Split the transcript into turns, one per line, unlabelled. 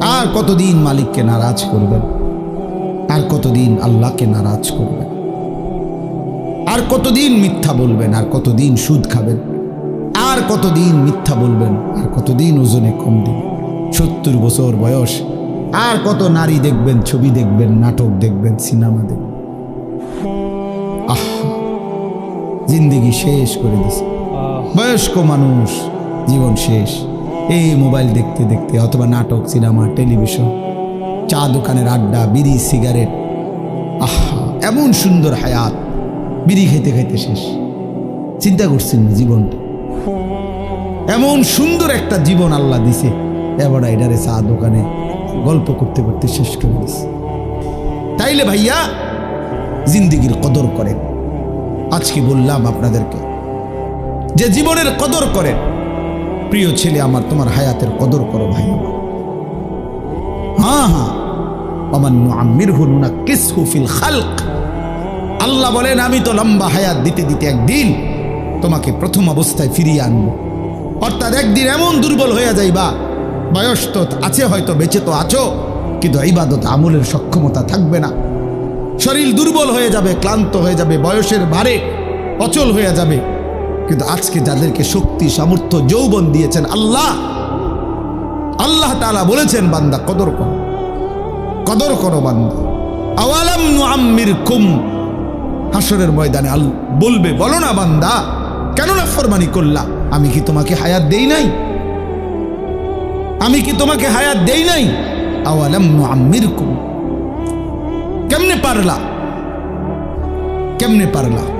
আর কতদিন মালিককে নারাজ করবেন? আর কতদিন আল্লাহকে নারাজ করবেন? আর কতদিন মিথ্যা বলবেন, আর কতদিন সুদ খাবেন? আর কতদিন মিথ্যা বলবেন, আর কতদিন ওজনে কম দিন সত্তর বছর বয়স, আর কত নারী দেখবেন, ছবি দেখবেন, নাটক দেখবেন, সিনেমা দেখবেন? আহ, জিন্দিগি শেষ করে দিছে। বয়স্ক মানুষ, জীবন শেষ। এই মোবাইল দেখতে দেখতে, অথবা নাটক, সিনেমা, টেলিভিশন, চা দোকানের আড্ডা, বিড়ি, সিগারেট, আহা, এমন সুন্দর হায়াত, বিড়ি খাইতে খাইতে শেষ। চিন্তা করছেন না জীবনটা? এমন সুন্দর একটা জীবন আল্লাহ দিছে। এবার এটারে চা দোকানে গল্প করতে করতে শেষ করে দিছে। তাইলে ভাইয়া, জিন্দিগির কদর করেন। আজকে বললাম আপনাদেরকে, যে জীবনের কদর করেন প্রিয় ছেলে আমার, তোমার হায়াতের কদর করো ভাই আমার। হ্যাঁ হ্যাঁ অমান্য আমির হুনা কিস হুফিল খালক। আল্লাহ বলেন, আমি তো লম্বা হায়াত দিতে দিতে একদিন তোমাকে প্রথম অবস্থায় ফিরিয়ে আনব। অর্থাৎ একদিন এমন দুর্বল হয়ে যাইবা, বয়স তো আছে হয়তো, বেঁচে তো আছো, কিন্তু ইবাদত আমলের সক্ষমতা থাকবে না। শরীর দুর্বল হয়ে যাবে, ক্লান্ত হয়ে যাবে, বয়সের ভারে অচল হয়ে যাবে। কিন্তু আজকে যাদেরকে শক্তি, সামর্থ্য, যৌবন দিয়েছেন আল্লাহ আল্লাহ তাআলা বলেছেন, বান্দা, কদর করো। কদর করো, বান্দা। আওয়ালাম হাসরের ময়দানে আল বলবে, বলো না, বান্দা, কেন না ফরমানি করলা? আমি কি তোমাকে হায়াত দেই নাই? আমি কি তোমাকে হায়াত দেই নাই? আওয়ালাম কেমনে পারলা? কেমনে পারলা?